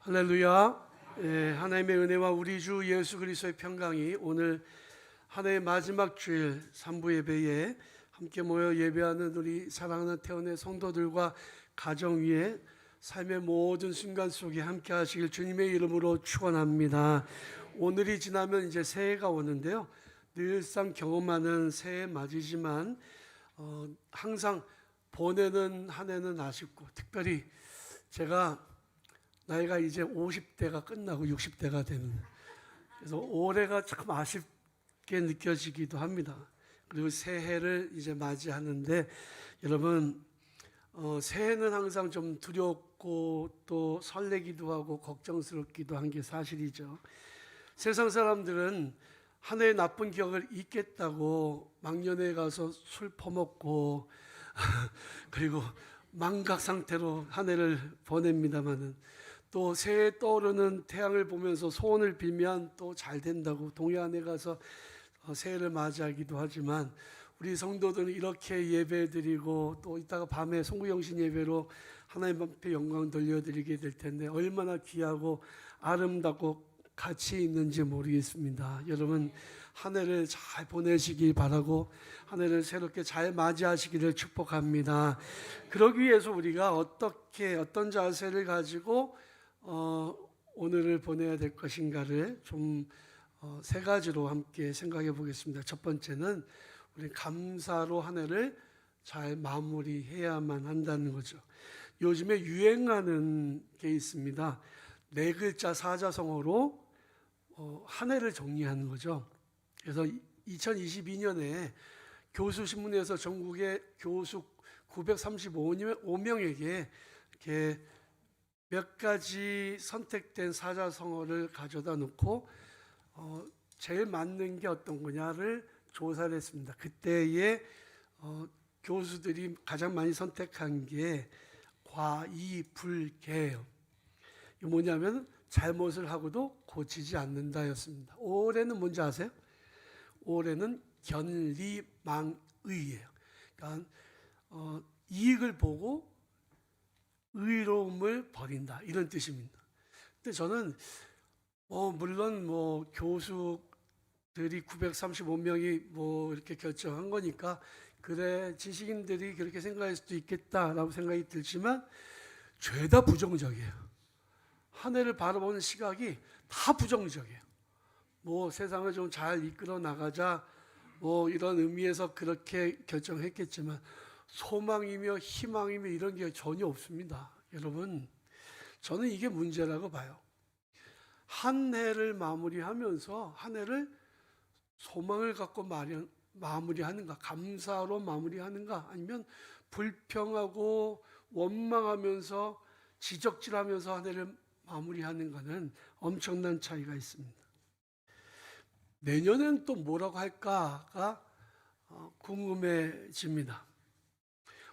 할렐루야. 예, 하나님의 은혜와 우리 주 예수 그리스도의 평강이 오늘 한 해의 마지막 주일 3부 예배에 함께 모여 예배하는 우리 사랑하는 태원의 성도들과 가정 위에 삶의 모든 순간 속에 함께 하시길 주님의 이름으로 축원합니다. 오늘이 지나면 이제 새해가 오는데요. 늘상 경험하는 새해 맞이지만 어, 항상 보내는 한 해는 아쉽고 특별히 제가 나이가 이제 50대가 끝나고 60대가 되는 그래서 올해가 참 아쉽게 느껴지기도 합니다. 그리고 새해를 이제 맞이하는데 여러분 어, 새해는 항상 좀 두렵고 또 설레기도 하고 걱정스럽기도 한 게 사실이죠. 세상 사람들은 한 해의 나쁜 기억을 잊겠다고 막년에 가서 술 퍼먹고 그리고 망각 상태로 한 해를 보냅니다마는 또 새해 떠오르는 태양을 보면서 소원을 빌면 또 잘 된다고 동해안에 가서 어, 새해를 맞이하기도 하지만 우리 성도들은 이렇게 예배드리고 또 이따가 밤에 송구영신 예배로 하나님 앞에 영광 돌려드리게 될 텐데 얼마나 귀하고 아름답고 가치 있는지 모르겠습니다. 여러분 한 해를 잘 보내시기 바라고 한 해를 새롭게 잘 맞이하시기를 축복합니다. 그러기 위해서 우리가 어떻게 어떤 자세를 가지고 어, 오늘을 보내야 될 것인가를 좀 어, 세 가지로 함께 생각해 보겠습니다. 첫 번째는 우리 감사로 한 해를 잘 마무리해야만 한다는 거죠. 요즘에 유행하는 게 있습니다. 네 글자 사자성어로 어, 한 해를 정리하는 거죠. 그래서 2022년에 교수 신문에서 전국의 교수 935명에게 이렇게 몇 가지 선택된 사자성어를 가져다 놓고 어, 제일 맞는 게 어떤 거냐를 조사를 했습니다. 그때에 어, 교수들이 가장 많이 선택한 게 과이불개예요. 이 뭐냐면 잘못을 하고도 고치지 않는다였습니다. 올해는 뭔지 아세요? 올해는 견리망의예요. 그러니까 어, 이익을 보고 의로움을 버린다 이런 뜻입니다. 근데 저는 뭐 물론 뭐 교수들이 935명이 뭐 이렇게 결정한 거니까 그래 지식인들이 그렇게 생각할 수도 있겠다라고 생각이 들지만 죄다 부정적이에요. 한 해를 바라보는 시각이 다 부정적이에요. 뭐 세상을 좀 잘 이끌어 나가자 뭐 이런 의미에서 그렇게 결정했겠지만 소망이며 희망이며 이런 게 전혀 없습니다. 여러분, 저는 이게 문제라고 봐요. 한 해를 마무리하면서 한 해를 소망을 갖고 마련, 마무리하는가, 감사로 마무리하는가, 아니면 불평하고 원망하면서 지적질하면서 한 해를 마무리하는가는 엄청난 차이가 있습니다. 내년엔 또 뭐라고 할까가 어, 궁금해집니다.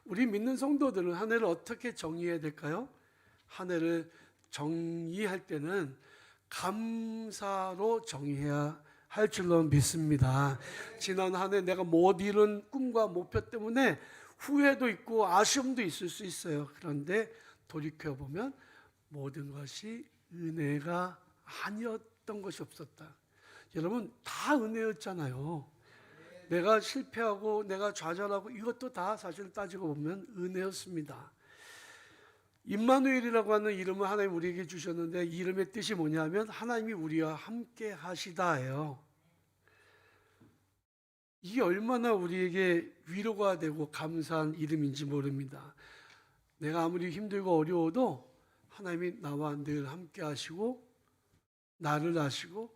우리 믿는 성도들은 한 해를 어떻게 정의해야 될까요? 한 해를 정의할 때는 감사로 정의해야 할 줄로 믿습니다. 지난 한 해 내가 못 이룬 꿈과 목표 때문에 후회도 있고 아쉬움도 있을 수 있어요. 그런데 돌이켜 보면 모든 것이 은혜가 아니었던 것이 없었다. 여러분 다 은혜였잖아요. 내가 실패하고 내가 좌절하고 이것도 다 사실 따지고 보면 은혜였습니다. 임마누엘이라고 하는 이름을 하나님 우리에게 주셨는데 이 이름의 뜻이 뭐냐면 하나님이 우리와 함께 하시다예요. 이게 얼마나 우리에게 위로가 되고 감사한 이름인지 모릅니다. 내가 아무리 힘들고 어려워도 하나님이 나와 늘 함께 하시고 나를 아시고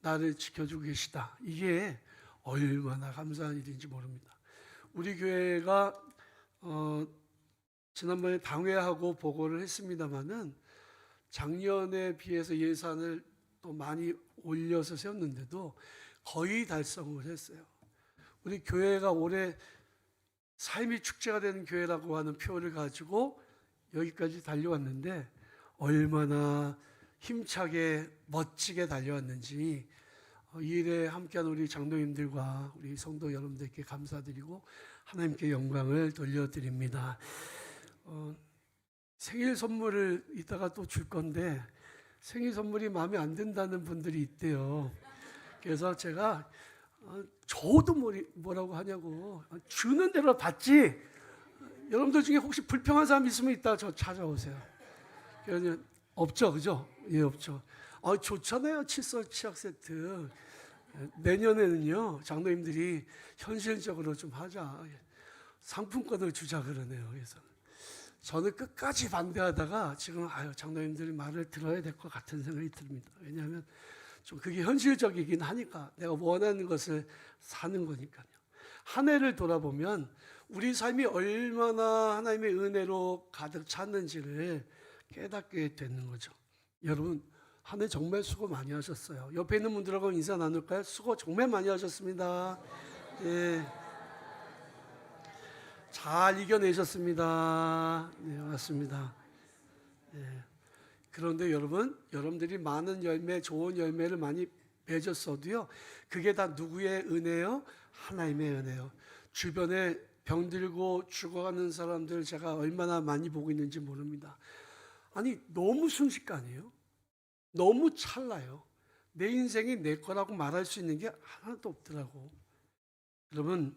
나를 지켜주고 계시다. 이게 얼마나 감사한 일인지 모릅니다. 우리 교회가 어, 지난번에 당회하고 보고를 했습니다마는 작년에 비해서 예산을 또 많이 올려서 세웠는데도 거의 달성을 했어요. 우리 교회가 올해 삶이 축제가 되는 교회라고 하는 표를 가지고 여기까지 달려왔는데 얼마나 힘차게 멋지게 달려왔는지 어, 이 일에 함께한 우리 장로님들과 우리 성도 여러분들께 감사드리고 하나님께 영광을 돌려드립니다. 어, 생일 선물을 이따가 또 줄 건데 생일 선물이 마음에 안 든다는 분들이 있대요. 그래서 제가 어, 저도 뭐라고 하냐고 어, 주는 대로 받지. 여러분들 중에 혹시 불평한 사람 있으면 이따 저 찾아오세요. 없죠, 그죠? 예, 없죠. 아, 좋잖아요, 칫솔 치약 세트. 내년에는요, 장로님들이 현실적으로 좀 하자. 상품권을 주자 그러네요. 그래서 저는 끝까지 반대하다가 지금 아유 장로님들 말을 들어야 될 것 같은 생각이 듭니다. 왜냐하면 좀 그게 현실적이긴 하니까 내가 원하는 것을 사는 거니까요. 한 해를 돌아보면 우리 삶이 얼마나 하나님의 은혜로 가득 찼는지를 깨닫게 되는 거죠. 여러분 한 해 정말 수고 많이 하셨어요. 옆에 있는 분들하고 인사 나눌까요? 수고 정말 많이 하셨습니다. 예. 잘 이겨내셨습니다. 네, 맞습니다. 예. 그런데 여러분, 여러분들이 많은 열매, 좋은 열매를 많이 맺었어도요, 그게 다 누구의 은혜요? 하나님의 은혜요. 주변에 병들고 죽어가는 사람들 제가 얼마나 많이 보고 있는지 모릅니다. 아니, 너무 순식간이에요. 너무 찰나요. 내 인생이 내 거라고 말할 수 있는 게 하나도 없더라고. 여러분,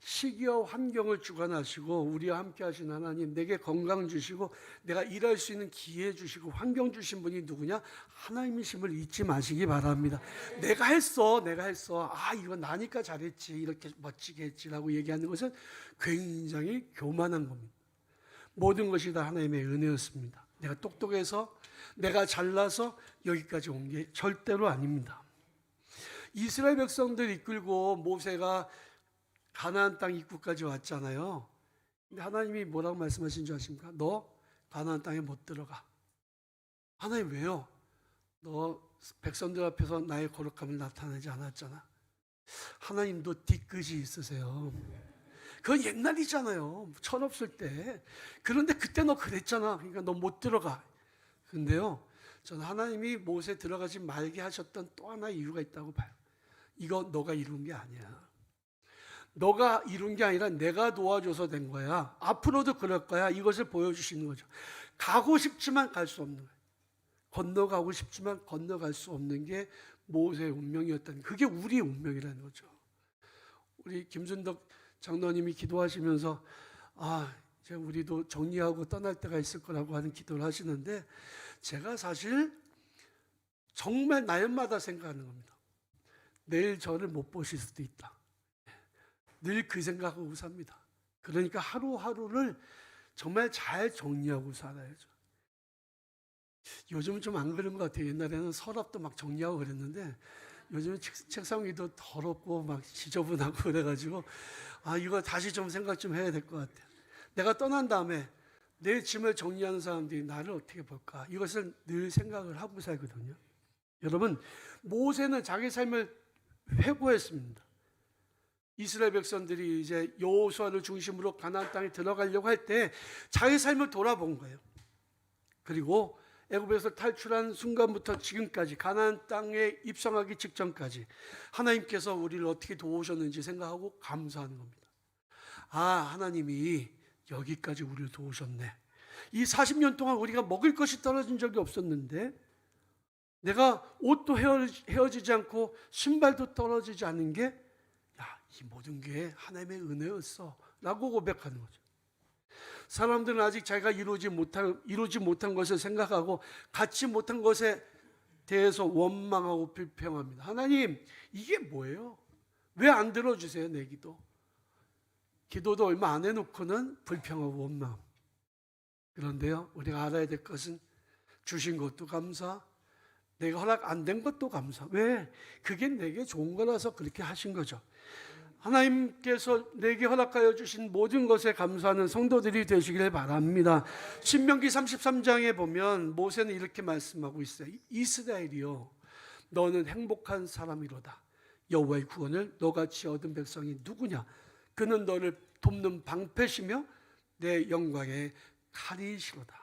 시기와 환경을 주관하시고 우리와 함께 하신 하나님 내게 건강 주시고 내가 일할 수 있는 기회 주시고 환경 주신 분이 누구냐? 하나님이심을 잊지 마시기 바랍니다. 내가 했어 내가 했어. 아 이거 나니까 잘했지 이렇게 멋지게 했지라고 얘기하는 것은 굉장히 교만한 겁니다. 모든 것이 다 하나님의 은혜였습니다 내가 똑똑해서 내가 잘나서 여기까지 온 게 절대로 아닙니다 이스라엘 백성들 이끌고 모세가 가나안 땅 입구까지 왔잖아요. 근데 하나님이 뭐라고 말씀하신 줄 아십니까? 너 가나안 땅에 못 들어가. 하나님 왜요? 너 백성들 앞에서 나의 거룩함을 나타내지 않았잖아. 하나님도 뒤끝이 있으세요. 그건 옛날이잖아요. 철없을 때. 그런데 그때 너 그랬잖아. 그러니까 너 못 들어가. 근데요, 저는 하나님이 못에 들어가지 말게 하셨던 또 하나의 이유가 있다고 봐요. 이거 너가 이룬 게 아니야. 너가 이룬 게 아니라 내가 도와줘서 된 거야. 앞으로도 그럴 거야. 이것을 보여주시는 거죠. 가고 싶지만 갈 수 없는 거예요. 건너가고 싶지만 건너갈 수 없는 게 모세의 운명이었다는 그게 우리의 운명이라는 거죠. 우리 김순덕 장로님이 기도하시면서 아 이제 우리도 정리하고 떠날 때가 있을 거라고 하는 기도를 하시는데 제가 사실 정말 날마다 생각하는 겁니다. 내일 저를 못 보실 수도 있다. 늘 그 생각하고 삽니다. 그러니까 하루하루를 정말 잘 정리하고 살아야죠. 요즘은 좀 안 그런 것 같아요. 옛날에는 서랍도 막 정리하고 그랬는데 요즘은 책- 책상 위도 더럽고 막 지저분하고 그래가지고 아 이거 다시 좀 생각 좀 해야 될 것 같아요. 내가 떠난 다음에 내 짐을 정리하는 사람들이 나를 어떻게 볼까 이것을 늘 생각을 하고 살거든요. 여러분 모세는 자기 삶을 회고했습니다. 이스라엘 백성들이 이제 여호수아를 중심으로 가나안 땅에 들어가려고 할 때 자기 삶을 돌아본 거예요. 그리고 애굽에서 탈출한 순간부터 지금까지 가나안 땅에 입성하기 직전까지 하나님께서 우리를 어떻게 도우셨는지 생각하고 감사하는 겁니다. 아, 하나님이 여기까지 우리를 도우셨네. 이 40년 동안 우리가 먹을 것이 떨어진 적이 없었는데 내가 옷도 헤어지- 헤어지지 않고 신발도 떨어지지 않는 게 야, 이 모든 게 하나님의 은혜였어. 라고 고백하는 거죠. 사람들은 아직 자기가 이루지 못한, 이루지 못한 것을 생각하고 갖지 못한 것에 대해서 원망하고 불평합니다. 하나님, 이게 뭐예요? 왜 안 들어주세요, 내 기도? 기도도 얼마 안 해놓고는 불평하고 원망. 그런데요, 우리가 알아야 될 것은 주신 것도 감사, 내가 허락 안 된 것도 감사. 왜? 그게 내게 좋은 거라서 그렇게 하신 거죠. 하나님께서 내게 허락하여 주신 모든 것에 감사하는 성도들이 되시길 바랍니다. 신명기 33장에 보면 모세는 이렇게 말씀하고 있어요. 이스라엘이요 너는 행복한 사람이로다. 여호와의 구원을 너같이 얻은 백성이 누구냐? 그는 너를 돕는 방패시며 내 영광의 칼이시로다.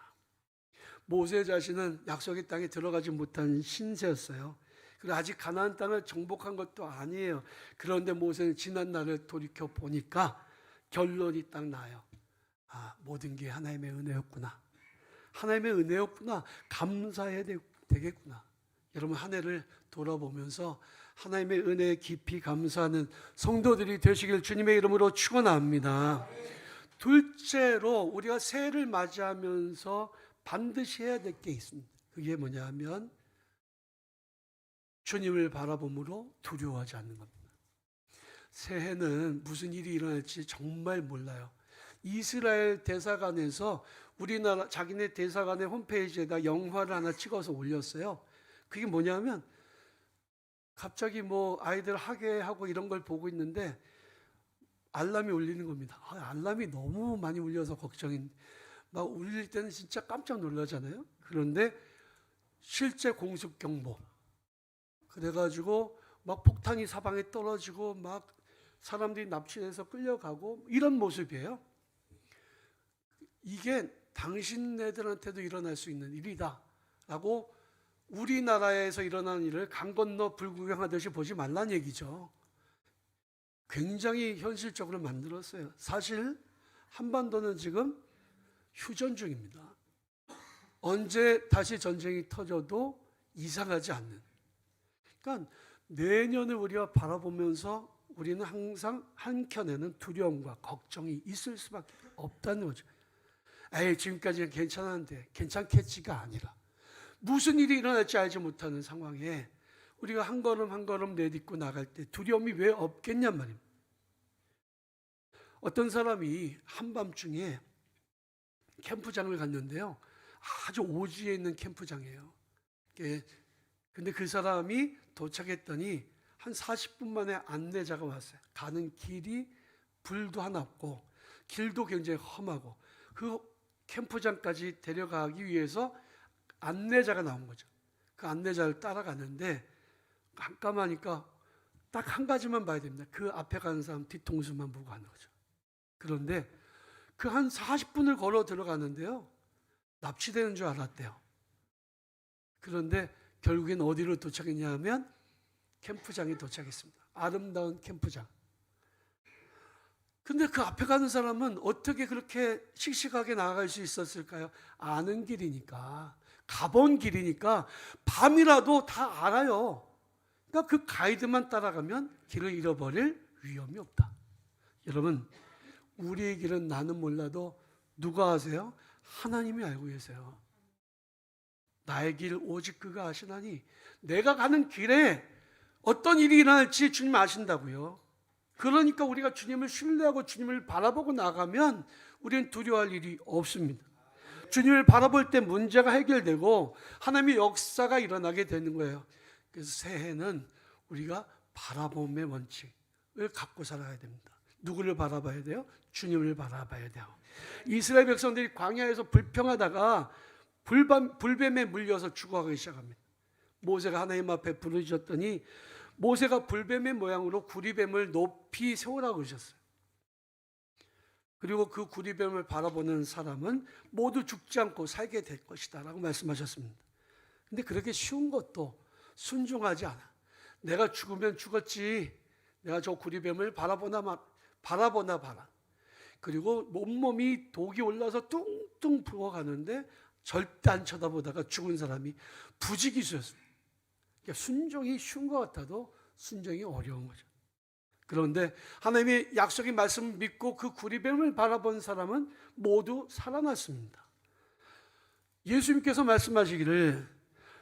모세 자신은 약속의 땅에 들어가지 못한 신세였어요. 그리고 아직 가나안 땅을 정복한 것도 아니에요. 그런데 모세는 지난 날을 돌이켜 보니까 결론이 딱 나요. 아, 모든 게 하나님의 은혜였구나. 하나님의 은혜였구나. 감사해야 되, 되겠구나. 여러분 한 해를 돌아보면서 하나님의 은혜에 깊이 감사하는 성도들이 되시길 주님의 이름으로 축원합니다. 둘째로 우리가 새해를 맞이하면서 반드시 해야 될 게 있습니다. 그게 뭐냐면 주님을 바라봄으로 두려워하지 않는 겁니다. 새해는 무슨 일이 일어날지 정말 몰라요. 이스라엘 대사관에서 우리나라 자기네 대사관의 홈페이지에다 영화를 하나 찍어서 올렸어요. 그게 뭐냐면 갑자기 뭐 아이들 학예하고 이런 걸 보고 있는데 알람이 울리는 겁니다. 아, 알람이 너무 많이 울려서 걱정인. 막 울릴 때는 진짜 깜짝 놀라잖아요. 그런데 실제 공습 경보. 그래가지고 막 폭탄이 사방에 떨어지고 막 사람들이 납치돼서 끌려가고 이런 모습이에요. 이게 당신네들한테도 일어날 수 있는 일이다라고 우리나라에서 일어난 일을 강 건너 불구경하듯이 보지 말란 얘기죠. 굉장히 현실적으로 만들었어요. 사실 한반도는 지금 휴전 중입니다. 언제 다시 전쟁이 터져도 이상하지 않는. 그러니까 내년을 우리가 바라보면서 우리는 항상 한켠에는 두려움과 걱정이 있을 수밖에 없다는 거죠. 에이, 지금까지는 괜찮았는데 괜찮겠지가 아니라 무슨 일이 일어날지 알지 못하는 상황에 우리가 한 걸음 한 걸음 내딛고 나갈 때 두려움이 왜 없겠냔 말입니다. 어떤 사람이 한밤중에 캠프장을 갔는데요. 아주 오지에 있는 캠프장이에요. 예, 근데 그 사람이 도착했더니 한 40분 만에 안내자가 왔어요. 가는 길이 불도 하나 없고 길도 굉장히 험하고 그 캠프장까지 데려가기 위해서 안내자가 나온 거죠. 그 안내자를 따라가는데 깜깜하니까 딱 한 가지만 봐야 됩니다. 그 앞에 가는 사람 뒤통수만 보고 가는 거죠. 그런데 그 한 40분을 걸어 들어가는데요. 납치되는 줄 알았대요. 그런데 결국엔 어디로 도착했냐 하면 캠프장에 도착했습니다. 아름다운 캠프장. 근데 그 앞에 가는 사람은 어떻게 그렇게 씩씩하게 나아갈 수 있었을까요? 아는 길이니까. 가본 길이니까 밤이라도 다 알아요. 그러니까 그 가이드만 따라가면 길을 잃어버릴 위험이 없다. 여러분, 우리의 길은 나는 몰라도 누가 아세요? 하나님이 알고 계세요. 나의 길 오직 그가 아시나니 내가 가는 길에 어떤 일이 일어날지 주님 아신다고요. 그러니까 우리가 주님을 신뢰하고 주님을 바라보고 나가면 우리는 두려워할 일이 없습니다. 주님을 바라볼 때 문제가 해결되고 하나님의 역사가 일어나게 되는 거예요. 그래서 새해는 우리가 바라봄의 원칙을 갖고 살아야 됩니다. 누구를 바라봐야 돼요? 주님을 바라봐야 돼요. 이스라엘 백성들이 광야에서 불평하다가 불밤, 불뱀에 물려서 죽어가기 시작합니다. 모세가 하나님 앞에 부르짖었더니 모세가 불뱀의 모양으로 구리뱀을 높이 세우라고 그러셨어요. 그리고 그 구리뱀을 바라보는 사람은 모두 죽지 않고 살게 될 것이다 라고 말씀하셨습니다. 근데 그렇게 쉬운 것도 순종하지 않아. 내가 죽으면 죽었지. 내가 저 구리뱀을 바라보나 마, 바라보나 봐라. 그리고 온몸이 독이 올라서 뚱뚱 부어가는데 절대 안 쳐다보다가 죽은 사람이 부지기수였습니다. 그러니까 순종이 쉬운 것 같아도 순종이 어려운 거죠. 그런데 하나님의 약속의 말씀을 믿고 그 구리뱀을 바라본 사람은 모두 살아났습니다. 예수님께서 말씀하시기를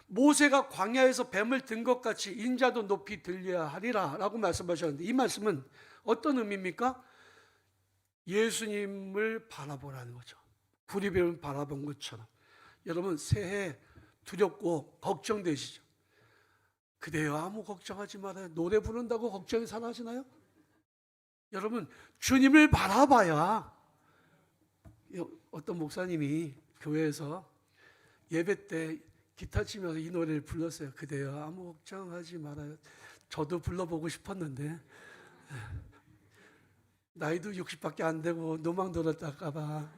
모세가 광야에서 뱀을 든 것 같이 인자도 높이 들려야 하리라 라고 말씀하셨는데 이 말씀은 어떤 의미입니까? 예수님을 바라보라는 거죠. 구리뱀을 바라본 것처럼. 여러분 새해 두렵고 걱정되시죠? 그대여 아무 걱정하지 말아요. 노래 부른다고 걱정이 사라지나요? 여러분 주님을 바라봐야 어떤 목사님이 교회에서 예배 때 기타 치면서 이 노래를 불렀어요. 그대여 아무 걱정하지 말아요. 저도 불러보고 싶었는데 나이도 60밖에 안 되고 노망 들었다까봐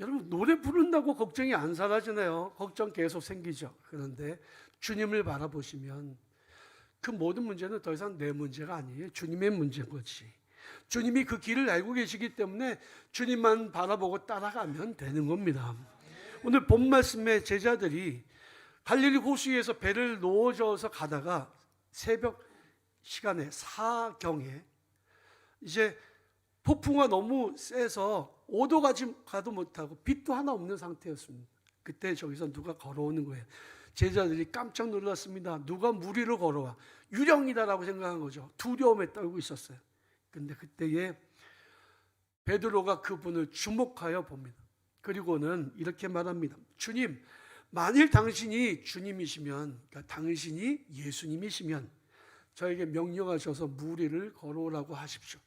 여러분 노래 부른다고 걱정이 안 사라지네요. 걱정 계속 생기죠. 그런데 주님을 바라보시면 그 모든 문제는 더 이상 내 문제가 아니에요. 주님의 문제인 거지. 주님이 그 길을 알고 계시기 때문에 주님만 바라보고 따라가면 되는 겁니다. 오늘 본 말씀의 제자들이 갈릴리 호수에서 배를 놓아져서 가다가 새벽 시간에 사경에 이제 폭풍가 너무 세서 오도 가지 가도 못하고 빛도 하나 없는 상태였습니다. 그때 저기서 누가 걸어오는 거예요. 제자들이 깜짝 놀랐습니다. 누가 물 위로 걸어와 유령이다라고 생각한 거죠. 두려움에 떨고 있었어요. 근데 그때에 베드로가 그분을 주목하여 봅니다. 그리고는 이렇게 말합니다. 주님, 만일 당신이 주님이시면, 그러니까 당신이 예수님이시면 저에게 명령하셔서 물 위를 걸어오라고 하십시오.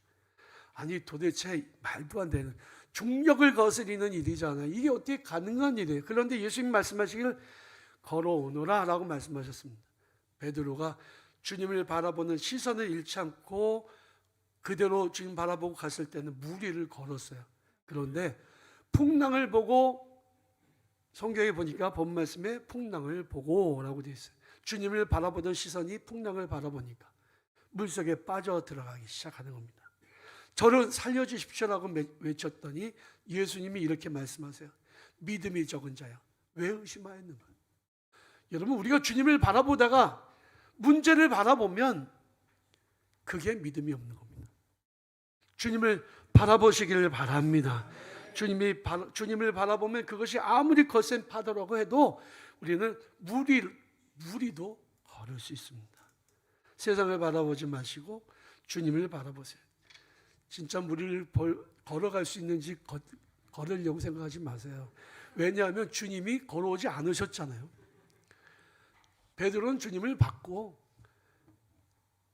아니 도대체 말도 안 되는 중력을 거스리는 일이잖아요. 이게 어떻게 가능한 일이에요? 그런데 예수님 말씀하시기를 걸어오너라라고 말씀하셨습니다. 베드로가 주님을 바라보는 시선을 잃지 않고 그대로 주님 바라보고 갔을 때는 물 위를 걸었어요. 그런데 풍랑을 보고 성경에 보니까 본 말씀에 풍랑을 보고라고 되어 있어요. 주님을 바라보던 시선이 풍랑을 바라보니까 물속에 빠져 들어가기 시작하는 겁니다. 저를 살려주십시오라고 외쳤더니 예수님이 이렇게 말씀하세요. 믿음이 적은 자야. 왜 의심하였는가? 여러분, 우리가 주님을 바라보다가 문제를 바라보면 그게 믿음이 없는 겁니다. 주님을 바라보시기를 바랍니다. 주님이 바, 주님을 바라보면 그것이 아무리 거센 파도라고 해도 우리는 무리 무리도 걸을 수 있습니다. 세상을 바라보지 마시고 주님을 바라보세요. 진짜 무리를 벌, 걸어갈 수 있는지 거, 걸으려고 생각하지 마세요. 왜냐하면 주님이 걸어오지 않으셨잖아요. 베드로는 주님을 받고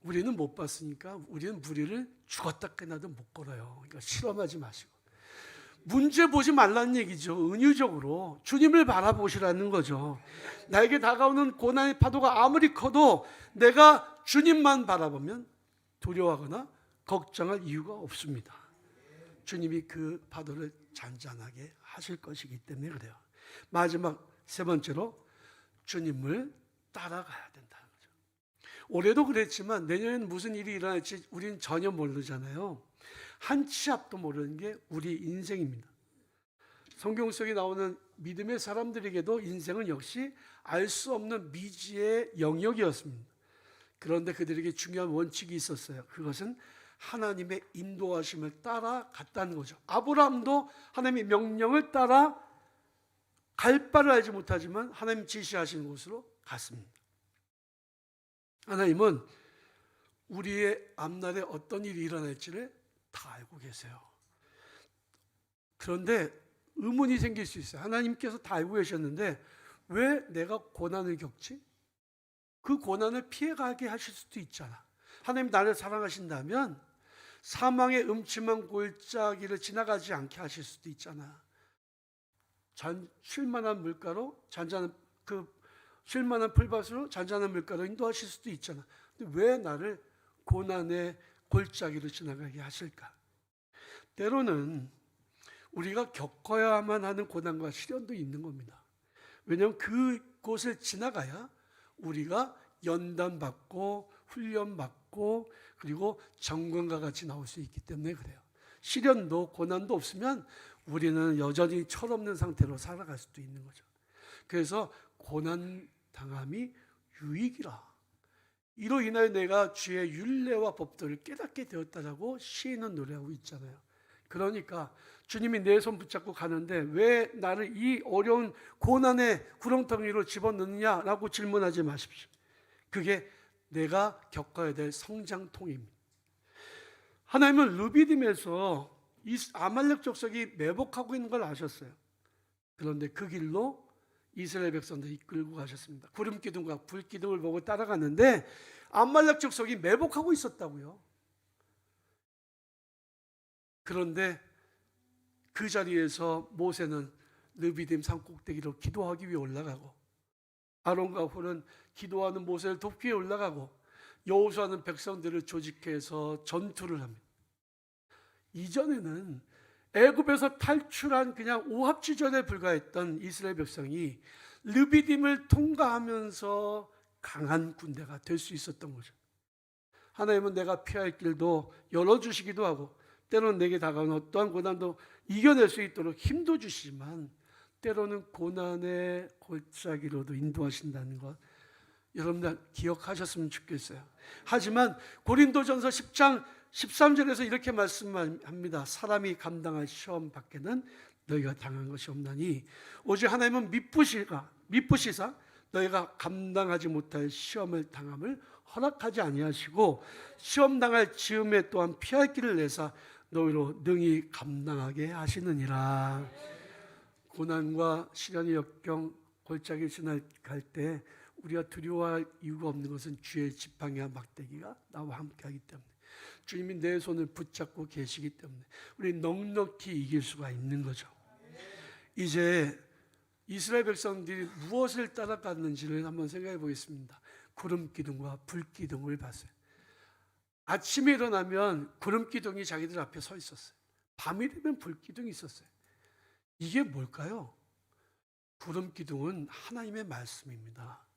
우리는 못 봤으니까 우리는 무리를 죽었다 끝나도 못 걸어요. 그러니까 실험하지 마시고 문제 보지 말라는 얘기죠. 은유적으로 주님을 바라보시라는 거죠. 나에게 다가오는 고난의 파도가 아무리 커도 내가 주님만 바라보면 두려워하거나 걱정할 이유가 없습니다. 주님이 그 파도를 잔잔하게 하실 것이기 때문에 그래요. 마지막 세 번째로 주님을 따라가야 된다는 거죠. 올해도 그랬지만 내년에는 무슨 일이 일어날지 우리는 전혀 모르잖아요. 한 치 앞도 모르는 게 우리 인생입니다. 성경 속에 나오는 믿음의 사람들에게도 인생은 역시 알 수 없는 미지의 영역이었습니다. 그런데 그들에게 중요한 원칙이 있었어요. 그것은 하나님의 인도하심을 따라갔다는 거죠. 아브라함도 하나님의 명령을 따라 갈 바를 알지 못하지만 하나님 지시하신 곳으로 갔습니다. 하나님은 우리의 앞날에 어떤 일이 일어날지를 다 알고 계세요. 그런데 의문이 생길 수 있어요. 하나님께서 다 알고 계셨는데 왜 내가 고난을 겪지? 그 고난을 피해가게 하실 수도 있잖아. 하나님 나를 사랑하신다면 사망의 음침한 골짜기를 지나가지 않게 하실 수도 있잖아. 잔, 쉴만한 물가로 잔잔한 그 쉴만한 풀밭으로 잔잔한 물가로 인도하실 수도 있잖아. 근데 왜 나를 고난의 골짜기로 지나가게 하실까? 때로는 우리가 겪어야만 하는 고난과 시련도 있는 겁니다. 왜냐하면 그곳을 지나가야 우리가 연단받고 훈련받고 그리고 정권과 같이 나올 수 있기 때문에 그래요. 시련도 고난도 없으면 우리는 여전히 철없는 상태로 살아갈 수도 있는 거죠. 그래서 고난 당함이 유익이라. 이로 인하여 내가 주의 윤례와 법도를 깨닫게 되었다라고 시인은 노래하고 있잖아요. 그러니까 주님이 내 손 붙잡고 가는데 왜 나를 이 어려운 고난의 구렁텅이로 집어넣느냐라고 질문하지 마십시오. 그게 내가 겪어야 될 성장통입니다. 하나님은 르비딤에서 아말렉 족속이 매복하고 있는 걸 아셨어요. 그런데 그 길로 이스라엘 백성들이 이끌고 가셨습니다. 구름 기둥과 불 기둥을 보고 따라갔는데 아말렉 족속이 매복하고 있었다고요. 그런데 그 자리에서 모세는 르비딤 산 꼭대기로 기도하기 위해 올라가고 아론과 홀은 기도하는 모세를 돕기 위해 올라가고 여호수아는 백성들을 조직해서 전투를 합니다. 이전에는 애굽에서 탈출한 그냥 오합지전에 불과했던 이스라엘 백성이 르비딤을 통과하면서 강한 군대가 될 수 있었던 거죠. 하나님은 내가 피할 길도 열어주시기도 하고 때로는 내게 다가오는 어떠한 고난도 이겨낼 수 있도록 힘도 주시지만 때로는 고난의 골짜기로도 인도하신다는 것 여러분들 기억하셨으면 좋겠어요. 하지만 고린도전서 10장 13절에서 이렇게 말씀합니다. 사람이 감당할 시험 밖에는 너희가 당한 것이 없나니 오직 하나님은 미쁘시가 미쁘시사 너희가 감당하지 못할 시험을 당함을 허락하지 아니하시고 시험 당할 즈음에 또한 피할 길을 내사 너희로 능히 감당하게 하시느니라. 고난과 시련의 역경 골짜기 지나갈 때 우리가 두려워할 이유가 없는 것은 주의 지팡이와 막대기가 나와 함께하기 때문에 주님이 내 손을 붙잡고 계시기 때문에 우리 넉넉히 이길 수가 있는 거죠. 이제 이스라엘 백성들이 무엇을 따라갔는지를 한번 생각해 보겠습니다. 구름 기둥과 불 기둥을 봤어요. 아침에 일어나면 구름 기둥이 자기들 앞에 서 있었어요. 밤이 되면 불 기둥이 있었어요. 이게 뭘까요? 구름 기둥은 하나님의 말씀입니다.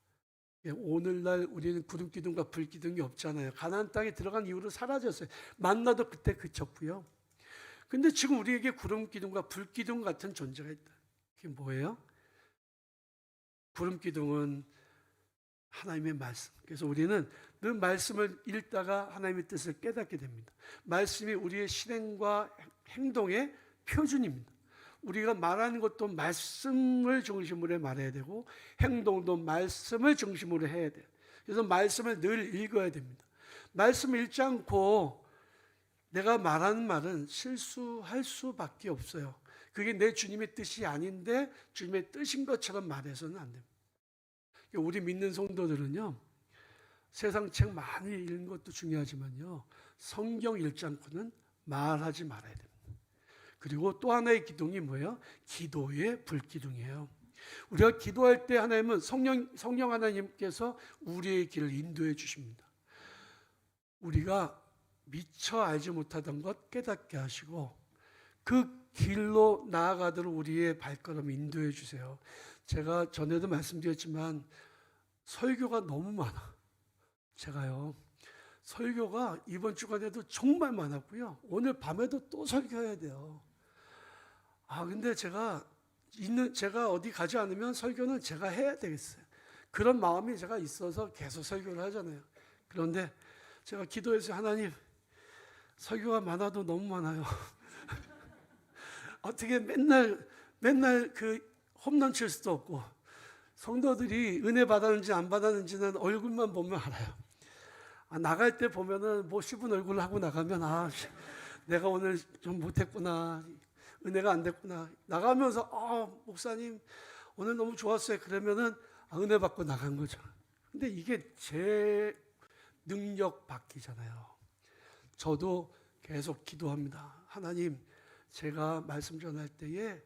예, 오늘날 우리는 구름 기둥과 불 기둥이 없잖아요. 가나안 땅에 들어간 이후로 사라졌어요. 만나도 그때 그쳤고요. 근데 지금 우리에게 구름 기둥과 불 기둥 같은 존재가 있다. 그게 뭐예요? 구름 기둥은 하나님의 말씀. 그래서 우리는 늘 말씀을 읽다가 하나님의 뜻을 깨닫게 됩니다. 말씀이 우리의 실행과 행동의 표준입니다. 우리가 말하는 것도 말씀을 중심으로 말해야 되고 행동도 말씀을 중심으로 해야 돼요. 그래서 말씀을 늘 읽어야 됩니다. 말씀을 읽지 않고 내가 말하는 말은 실수할 수밖에 없어요. 그게 내 주님의 뜻이 아닌데 주님의 뜻인 것처럼 말해서는 안 됩니다. 우리 믿는 성도들은요. 세상 책 많이 읽는 것도 중요하지만요. 성경 읽지 않고는 말하지 말아야 됩니다. 그리고 또 하나의 기둥이 뭐예요? 기도의 불기둥이에요. 우리가 기도할 때 하나님은 성령 성령 하나님께서 우리의 길을 인도해 주십니다. 우리가 미처 알지 못하던 것 깨닫게 하시고 그 길로 나아가도록 우리의 발걸음 인도해 주세요. 제가 전에도 말씀드렸지만 설교가 너무 많아. 제가요. 설교가 이번 주간에도 정말 많았고요. 오늘 밤에도 또 설교해야 돼요. 아, 근데 제가 있는 제가 어디 가지 않으면 설교는 제가 해야 되겠어요. 그런 마음이 제가 있어서 계속 설교를 하잖아요. 그런데 제가 기도해서 하나님 설교가 많아도 너무 많아요. 어떻게 맨날 맨날 그 홈런 칠 수도 없고 성도들이 은혜 받았는지 안 받았는지는 얼굴만 보면 알아요. 아, 나갈 때 보면은 뭐 씹은 얼굴 하고 나가면 아 내가 오늘 좀 못했구나 은혜가 안 됐구나 나가면서 아 목사님 오늘 너무 좋았어요 그러면은 아, 은혜 받고 나간 거죠. 근데 이게 제 능력 받기잖아요. 저도 계속 기도합니다. 하나님 제가 말씀 전할 때에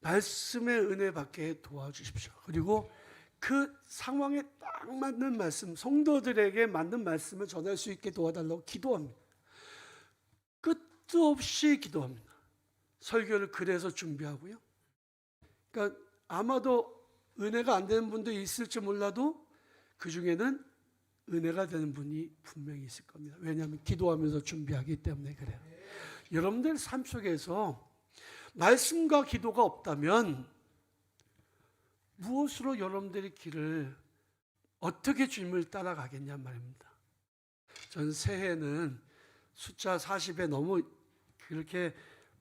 말씀의 은혜 받게 도와주십시오. 그리고 그 상황에 딱 맞는 말씀, 성도들에게 맞는 말씀을 전할 수 있게 도와달라고 기도합니다. 끝도 없이 기도합니다. 설교를 그래서 준비하고요. 그러니까 아마도 은혜가 안 되는 분도 있을지 몰라도 그 중에는 은혜가 되는 분이 분명히 있을 겁니다. 왜냐하면 기도하면서 준비하기 때문에 그래요. 여러분들 삶 속에서 말씀과 기도가 없다면 무엇으로 여러분들의 길을 어떻게 주님을 따라가겠냐 말입니다. 전 새해는 숫자 40에 너무 그렇게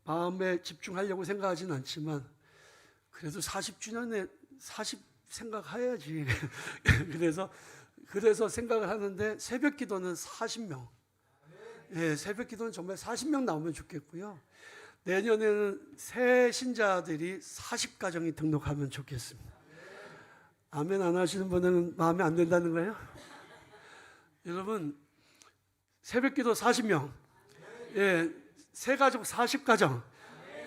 마음에 집중하려고 생각하진 않지만 그래도 40주년에 40 생각해야지. 그래서 그래서 생각을 하는데 새벽 기도는 40명. 예, 새벽 기도는 정말 40명 나오면 좋겠고요. 내년에는 새 신자들이 40가정이 등록하면 좋겠습니다. 아멘 안 하시는 분은 마음에 안 든다는 거예요? 여러분, 새벽 기도 40명. 예, 새 가족 40가정.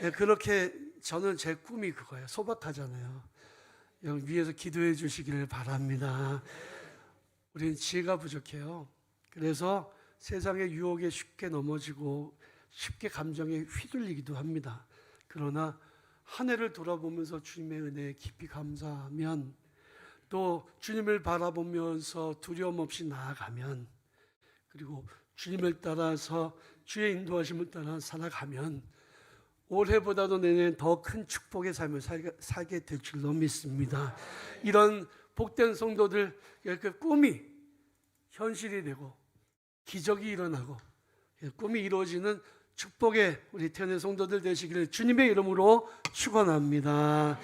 예, 그렇게 저는 제 꿈이 그거예요. 소박하잖아요. 여러분 위에서 기도해 주시기를 바랍니다. 우리는 지혜가 부족해요. 그래서 세상의 유혹에 쉽게 넘어지고 쉽게 감정에 휘둘리기도 합니다. 그러나 한 해를 돌아보면서 주님의 은혜에 깊이 감사하면 또 주님을 바라보면서 두려움 없이 나아가면 그리고 주님을 따라서 주의 인도하심을 따라 살아가면 올해보다도 내년 더 큰 축복의 삶을 살게, 살게 될 줄로 믿습니다. 이런 복된 성도들 그 꿈이 현실이 되고 기적이 일어나고 예, 꿈이 이루어지는 축복의 우리 태어난 성도들 되시기를 주님의 이름으로 축원합니다.